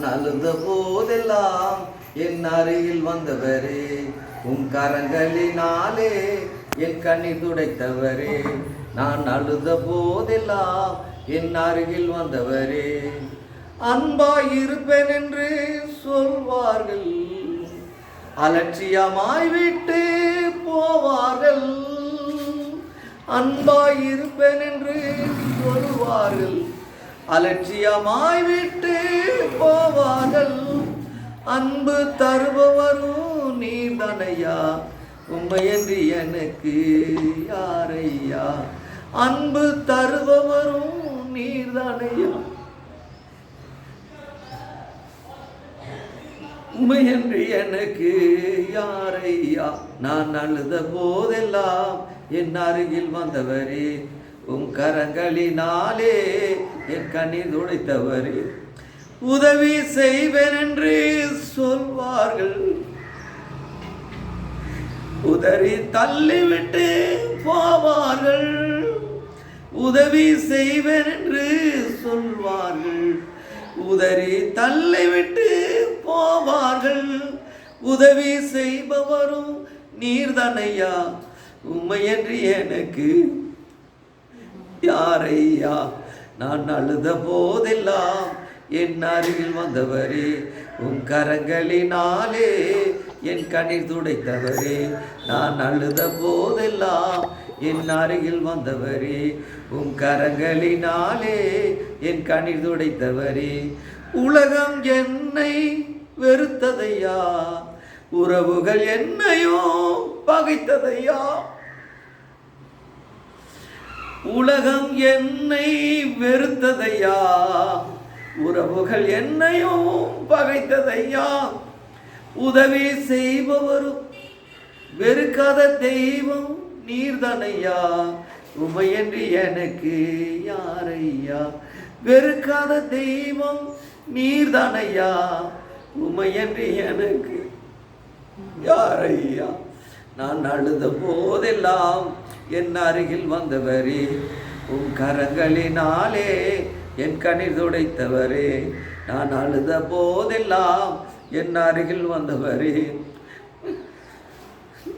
நான் அழுத போதெல்லாம் என் அருகில் வந்தவரே உன் கரங்களினாலே என் கண்ணி துடைத்தவரே. நான் அழுத போதெல்லாம் என் அருகில் வந்தவரே. அன்பாய் இருப்பேன் என்று சொல்வார்கள். அலட்சியமாய் விட்டு போவார்கள். அன்பாய் இருப்பேன் என்று சொல்வார்கள். அலட்சியமாய் விட்டு போவார்கள். அன்பு தருபவரும் நீர்தனையா உண்மையன்று எனக்கு யாரையா? அன்பு தருபவரும் நீர்தானையா உண்மை என்று எனக்கு யாரையா? நான் அழுத போதெல்லாம் என் அருகில் வந்தவரே. உன் கரங்களினாலே என் கண்ணீர் துடைத்தவர் உதவி செய்வேன் என்று சொல்வார்கள். உதறி தள்ளிவிட்டு போவார்கள். உதவி செய்வேன் என்று சொல்வார்கள். உதறி தள்ளிவிட்டு போவார்கள். உதவி செய்பவரும் நீர்தனையா? உண்மையன்று எனக்கு யாரையா? நான் அழுத போதெல்லாம் என் அருகில் வந்தவரே உன் கரங்களினாலே என் கண்ணீர் துடைத்தவரே. நான் அழுத போதெல்லாம் என் அருகில் வந்தவரே உன் கரங்களினாலே என் கண்ணீர் துடைத்தவரே. உலகம் என்னை வெறுத்ததையா? உறவுகள் என்னையோ பகைத்ததையா? உலகம் என்னை வெறுத்ததையா? உறவுகள் என்னையும் பகைத்ததையா? உதவி செய்பவரும் வெறுக்காத தெய்வம் நீர்தனையா? உமையன்றி எனக்கு யாரையா? வெறுக்காத தெய்வம் நீர்தனையா? உமையன்றி எனக்கு யாரையா? நான் அழுத போதெல்லாம் என் அருகில் வந்தவரே உன் கரங்களினாலே என் கண்ணீர் துடைத்தவரே நான் அழுத போதெல்லாம் என் அருகில் வந்தவரே